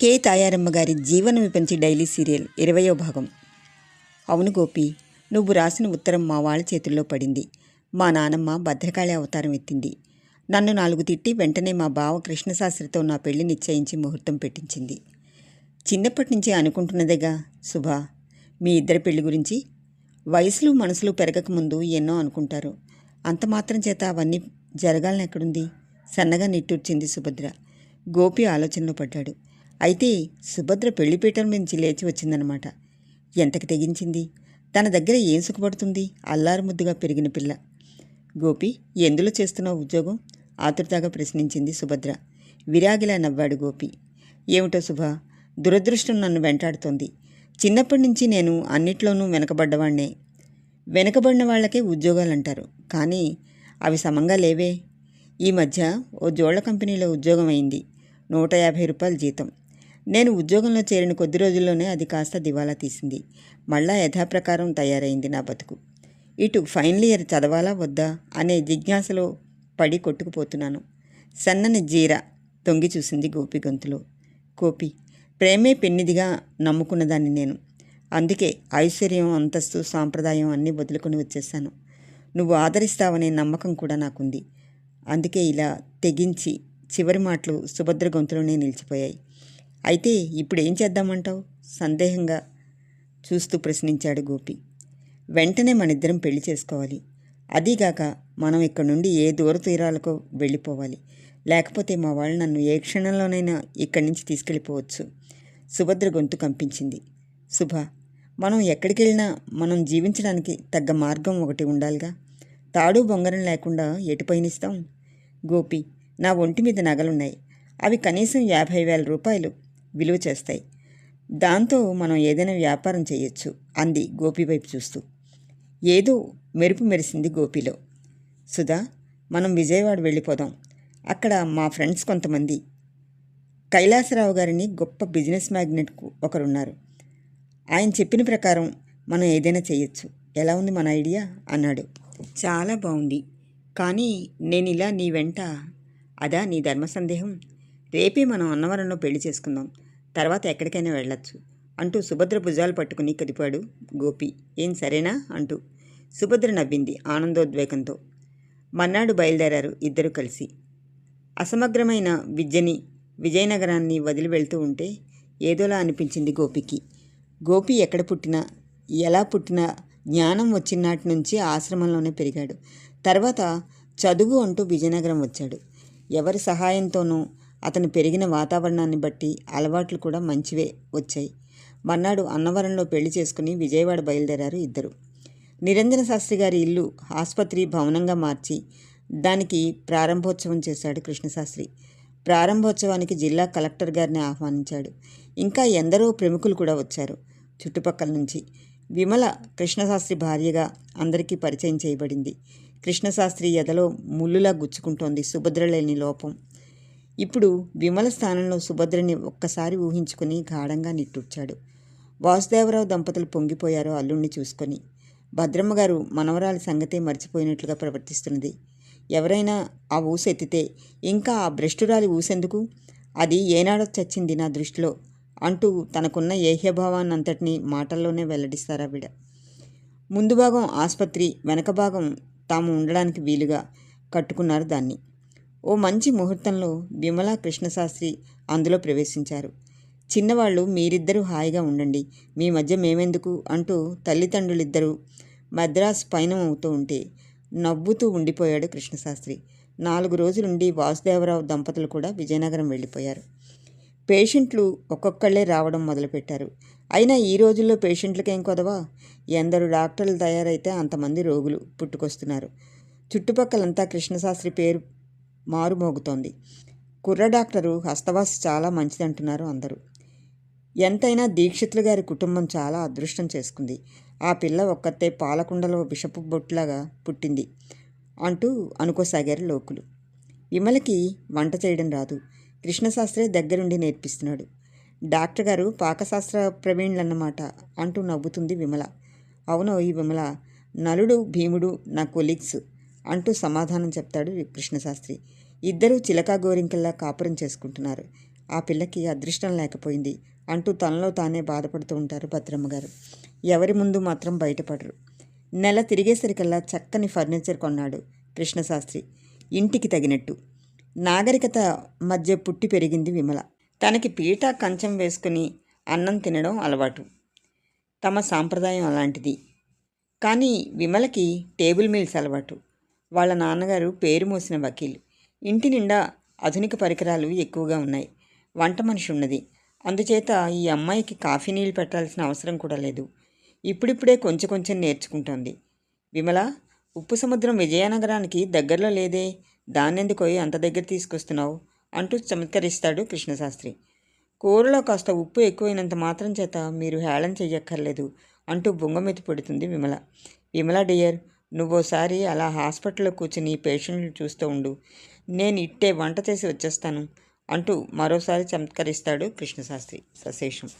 కే. తాయారమ్మ గారి జీవనం పెంచి డైలీ సీరియల్ ఇరవయో భాగం. అవును గోపి నువ్వు రాసిన ఉత్తరం మా వాళ్ళ చేతుల్లో పడింది. మా నానమ్మ భద్రకాళి అవతారం ఎత్తింది. నన్ను నాలుగు తిట్టి వెంటనే మా బావ కృష్ణశాస్త్రితో నా పెళ్ళి నిశ్చయించి ముహూర్తం పెట్టించింది. చిన్నప్పటి నుంచే అనుకుంటున్నదేగా? శుభ మీ ఇద్దరి పెళ్ళి గురించి? వయసులు మనసులు పెరగకముందు ఎన్నో అనుకుంటారు. అంత మాత్రం చేత అవన్నీ జరగాలని ఎక్కడుంది? సన్నగా నిట్టూర్చింది సుభద్ర. గోపి ఆలోచనలో పడ్డాడు. అయితే సుభద్ర పెళ్ళిపీటల నుంచి లేచి వచ్చిందనమాట. ఎంతకి తెగించింది? తన దగ్గర ఏం సుఖపడుతుంది? అల్లారుముద్దుగా పెరిగిన పిల్ల. గోపి ఎందులో చేస్తున్నావు ఉద్యోగం? ఆతురతగా ప్రశ్నించింది సుభద్ర. విరాగిలా నవ్వాడు గోపి. ఏమిటో శుభ దురదృష్టం నన్ను వెంటాడుతోంది. చిన్నప్పటి నుంచి నేను అన్నిట్లోనూ వెనకబడ్డవాణ్ణే. వెనకబడిన వాళ్ళకే ఉద్యోగాలు అంటారు కానీ అవి సమంగా లేవే. ఈ మధ్య ఓ జోళ్ళ కంపెనీలో ఉద్యోగం అయింది. నూట యాభై రూపాయల జీతం. నేను ఉద్యోగంలో చేరిన కొద్ది రోజుల్లోనే అది కాస్త దివాలా తీసింది. మళ్ళా యథాప్రకారం తయారైంది నా బతుకు. ఇటు ఫైనల్ ఇయర్ చదవాలా వద్దా అనే జిజ్ఞాసలో పడి కొట్టుకుపోతున్నాను. సన్నని జీర తొంగి చూసింది గోపి గొంతులో. గోపి ప్రేమే పెన్నిదిగా నమ్ముకున్నదాన్ని నేను. అందుకే ఐశ్వర్యం అంతస్తు సాంప్రదాయం అన్నీ వదులుకొని వచ్చేసాను. నువ్వు ఆదరిస్తావనే నమ్మకం కూడా నాకుంది. అందుకే ఇలా తెగించి చివరి మాటలు సుభద్ర గొంతులోనే నిలిచిపోయాయి. అయితే ఇప్పుడు ఏం చేద్దామంటావు? సందేహంగా చూస్తూ ప్రశ్నించాడు గోపి. వెంటనే మనిద్దరం పెళ్ళి చేసుకోవాలి. అదీగాక మనం ఇక్కడ నుండి ఏ దూర తీరాలకో వెళ్ళిపోవాలి. లేకపోతే మా వాళ్ళు నన్ను ఏ క్షణంలోనైనా ఇక్కడి నుంచి తీసుకెళ్ళిపోవచ్చు. సుభద్ర గొంతు కంపించింది. శుభ మనం ఎక్కడికి వెళ్ళినా మనం జీవించడానికి తగ్గ మార్గం ఒకటి ఉండాలిగా. తాడు బొంగరం లేకుండా ఎటు పయనిస్తాం? గోపి నా ఒంటి మీద నగలున్నాయి. అవి కనీసం యాభై వేల రూపాయలు. విలువ చేస్తాయి. దాంతో మనం ఏదైనా వ్యాపారం చేయొచ్చు అంది గోపి వైపు చూస్తూ. ఏదో మెరుపు మెరిసింది గోపిలో. సుధా మనం విజయవాడ వెళ్ళిపోదాం. అక్కడ మా ఫ్రెండ్స్ కొంతమంది. కైలాసరావు గారిని గొప్ప బిజినెస్ మ్యాగ్నెట్కు ఒకరున్నారు. ఆయన చెప్పిన ప్రకారం మనం ఏదైనా చేయొచ్చు. ఎలా ఉంది మన ఐడియా? అన్నాడు. చాలా బాగుంది కానీ నేను ఇలా నీ వెంట అదా నీ ధర్మ సందేహం? రేపే మనం అన్నవరంలో పెళ్ళి చేసుకుందాం. తర్వాత ఎక్కడికైనా వెళ్ళొచ్చు. అంటూ సుభద్ర భుజాలు పట్టుకుని కదిపాడు గోపి. ఏం సరేనా? అంటూ. సుభద్ర నవ్వింది ఆనందోద్వేగంతో. మన్నాడు బయలుదేరారు ఇద్దరు కలిసి. అసమగ్రమైన విద్యని విజయనగరాన్ని వదిలి వెళ్తూ ఉంటే ఏదోలా అనిపించింది గోపికి. గోపి ఎక్కడ పుట్టినా ఎలా పుట్టినా జ్ఞానం వచ్చినాటి నుంచి ఆశ్రమంలోనే పెరిగాడు. తర్వాత చదువు అంటూ విజయనగరం వచ్చాడు. ఎవరి సహాయంతోనూ అతను పెరిగిన వాతావరణాన్ని బట్టి అలవాట్లు కూడా మంచివే వచ్చాయి. మర్నాడు అన్నవరంలో పెళ్ళి చేసుకుని విజయవాడ బయలుదేరారు ఇద్దరు. నిరంజన శాస్త్రి గారి ఇల్లు ఆసుపత్రి భవనంగా మార్చి దానికి ప్రారంభోత్సవం చేశాడు కృష్ణశాస్త్రి. ప్రారంభోత్సవానికి జిల్లా కలెక్టర్ గారిని ఆహ్వానించాడు. ఇంకా ఎందరో ప్రముఖులు కూడా వచ్చారు చుట్టుపక్కల నుంచి. విమల కృష్ణశాస్త్రి భార్యగా అందరికీ పరిచయం చేయబడింది. కృష్ణశాస్త్రి ఎదలో ముళ్ళులా గుచ్చుకుంటోంది సుభద్ర లేని లోపం. ఇప్పుడు విమల స్థానంలో సుభద్రని ఒక్కసారి ఊహించుకుని గాఢంగా నిట్టూర్చాడు. వాసుదేవరావు దంపతులు పొంగిపోయారో అల్లుణ్ణి చూసుకొని. భద్రమ్మ గారు మనవరాలి సంగతే మర్చిపోయినట్లుగా ప్రవర్తిస్తున్నది. ఎవరైనా ఆ ఊసెత్తితే ఇంకా ఆ భ్రష్టురాలి ఊసెందుకు? అది ఏనాడో చచ్చింది నా దృష్టిలో అంటూ తనకున్న ఏహ్యభావాన్నంతటినీ మాటల్లోనే వెల్లడిస్తారావిడ ముందు భాగం ఆసుపత్రి వెనక భాగం తాము ఉండడానికి వీలుగా కట్టుకున్నారు దాన్ని. ఓ మంచి ముహూర్తంలో విమలా కృష్ణశాస్త్రి అందులో ప్రవేశించారు. చిన్నవాళ్ళు మీరిద్దరూ హాయిగా ఉండండి. మీ మధ్య మేమెందుకు? అంటూ తల్లిదండ్రులిద్దరూ మద్రాసు పైన అవుతూ ఉంటే నవ్వుతూ ఉండిపోయాడు కృష్ణశాస్త్రి. నాలుగు రోజులుండి వాసుదేవరావు దంపతులు కూడా విజయనగరం వెళ్ళిపోయారు. పేషెంట్లు ఒక్కొక్కళ్ళే రావడం మొదలుపెట్టారు. అయినా ఈ రోజుల్లో పేషెంట్లకేం కొదవా? ఎందరు డాక్టర్లు తయారైతే అంతమంది రోగులు పుట్టుకొస్తున్నారు. చుట్టుపక్కలంతా కృష్ణశాస్త్రి పేరు మారుమోగుతోంది. కుర్ర డాక్టరు హస్తవాసి చాలా మంచిదంటున్నారు అందరూ. ఎంతైనా దీక్షితులు గారి కుటుంబం చాలా అదృష్టం చేసుకుంది. ఆ పిల్ల ఒక్కతే పాలకుండలో విషపు బొట్టులాగా పుట్టింది అంటూ అనుకోసాగారు లోకులు. విమలకి వంట చేయడం రాదు. కృష్ణశాస్త్రి దగ్గరుండి నేర్పిస్తున్నాడు. డాక్టర్ గారు పాకశాస్త్ర ప్రవీణ్లన్నమాట అంటూ నవ్వుతుంది విమల. అవునో ఈ విమల నలుడు భీముడు నా కొలీగ్స్. అంటూ సమాధానం చెప్తాడు కృష్ణశాస్త్రి. ఇద్దరూ చిలకా గోరింకల్లా కాపురం చేసుకుంటున్నారు. ఆ పిల్లకి అదృష్టం లేకపోయింది అంటూ తనలో తానే బాధపడుతూ ఉంటారు భద్రమ్మ గారు ఎవరి ముందు మాత్రం బయటపడరు. నెల తిరిగేసరికల్లా చక్కని ఫర్నిచర్ కొన్నాడు కృష్ణశాస్త్రి. ఇంటికి తగినట్టు. నాగరికత మధ్య పుట్టి పెరిగింది విమల. తనకి పీట కంచం వేసుకుని అన్నం తినడం అలవాటు. తమ సాంప్రదాయం అలాంటిది. కానీ విమలకి టేబుల్ మీల్స్ అలవాటు. వాళ్ళ నాన్నగారు పేరు మోసిన వకీలు. ఇంటి నిండా ఆధునిక పరికరాలు ఎక్కువగా ఉన్నాయి. వంట మనిషి ఉన్నది. అందుచేత ఈ అమ్మాయికి కాఫీ నీళ్ళు పెట్టాల్సిన అవసరం కూడా లేదు. ఇప్పుడిప్పుడే కొంచెం కొంచెం నేర్చుకుంటోంది. విమల ఉప్పు సముద్రం విజయనగరానికి దగ్గరలో లేదే. దాన్నెందుకోయి అంత దగ్గర తీసుకొస్తున్నావు? అంటూ చమత్కరిస్తాడు కృష్ణశాస్త్రి. కూరలో కాస్త ఉప్పు ఎక్కువైనంత మాత్రం చేత మీరు హేళన చెయ్యక్కర్లేదు అంటూ బొంగమెత్తి పెడుతుంది విమల. విమల డియర్ నువ్వోసారి అలా హాస్పిటల్లో కూర్చుని పేషెంట్ని చూస్తూ ఉండు. నేను ఇట్టే వంట చేసి వచ్చేస్తాను అంటూ మరోసారి చమత్కరిస్తాడు కృష్ణశాస్త్రి సశేషం.